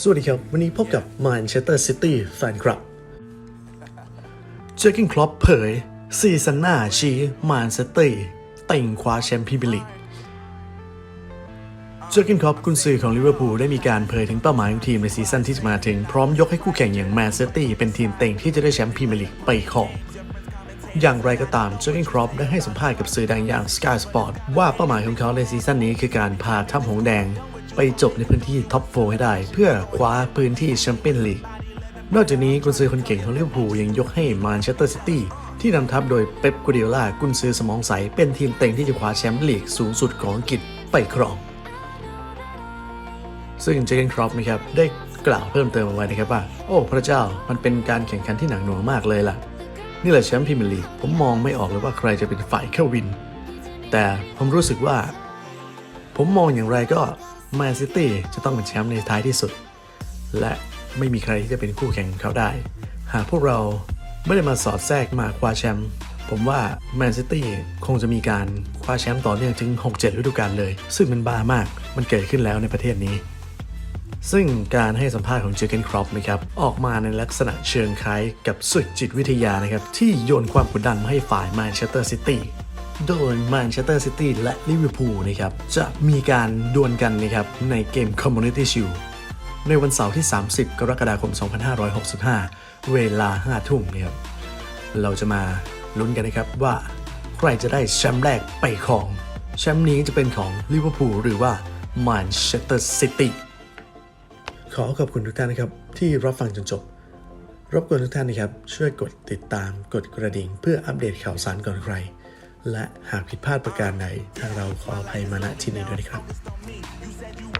สวัสดีครับ วันนี้พบกับ Manchester City Fan Club เจอกินคลอปเผย ซีซั่นหน้าชี้มานเชสเตอร์เต่งคว้าแชมเป์พรีเมียร์ลีกเจอกินคลอปกุนซือของลิเวอร์พูลได้มีการเผยถึงเป้าหมายของทีมในซีซั่นที่จะมาถึง พร้อมยกให้คู่แข่งอย่างแมนเชสเตอร์เป็นทีมเต่งที่จะได้แชมป์พรีเมียร์ลีกไปครองอย่างไรก็ตามเจอร์เกนครอปได้ให้สัมภาษณ์กับสื่อดังอย่าง Sky Sport ว่าเป้าหมายของเขาในซีซั่นนี้คือการพาทัพหงส์แดง ไปจบในพื้นที่ท็อปโฟให้ได้ เพื่อคว้าพื้นที่แชมเปี้ยนลีก นอกจากนี้กุนซือคนเก่งของลิเวอร์พูลยังยกให้มานเชสเตอร์ซิตี้ที่นำทัพโดยเป๊ปกูเดียล่ากุนซือสมองใส เป็นทีมเต็งที่จะคว้าแชมป์ลีกสูงสุดของอังกฤษไปครอง ซึ่งเจเกนครอปนะครับได้กล่าวเพิ่มเติมเอาไว้นะครับว่า โอ้ พระเจ้ามันเป็นการแข่งขันที่หนักหน่วงมากเลยล่ะ นี่แหละแชมป์พรีเมียร์ลีกผมมองไม่ออกเลยว่าใครจะเป็นฝ่ายเข้าวิน แต่ผมรู้สึกว่า ผมมองอย่างไรก็ แมนซิตี้จะต้องเป็นแชมป์ในท้ายที่สุด และไม่มีใครที่จะเป็นคู่แข่งเขาได้ หากพวกเราไม่ได้มาสอดแทรกมาคว้าแชมป์ผมว่าแมนซิตี้คงจะมีการคว้าแชมป์ต่อเนื่องถึง 6-7 ฤดูกาลเลย ซึ่งมันบ้ามากมันเกิดขึ้นแล้วในประเทศนี้ ซึ่งการให้สัมภาษณ์ของเจอเกนครอปนะครับออกมาในลักษณะเชิงคล้ายกับสุดจิตวิทยานะครับที่โยนความกดดันมาให้ฝ่ายแมนเชสเตอร์ซิตี้ โดยแมนเชสเตอร์ซิตี้และลิเวอร์พูลนะครับจะมีการดวลกันนะครับในเกม Community Shield ในวันเสาร์ที่ 30 กรกฎาคม 2565 เวลา 5 ทุ่มนะครับเราจะมาลุ้นกันนะครับว่าใครจะได้แชมป์แรกไปครองแชมป์นี้จะเป็นของลิเวอร์พูลหรือว่าแมนเชสเตอร์ซิตี้ขอขอบคุณทุกท่านนะครับ ที่รับฟังจนจบ รบกวนทุกท่านนะครับ ช่วยกดติดตามกดกระดิ่ง เพื่ออัปเดตข่าวสารก่อนใคร และหากผิดพลาดประการใดทางเราขออภัยมาณที่นี้ด้วยนะครับ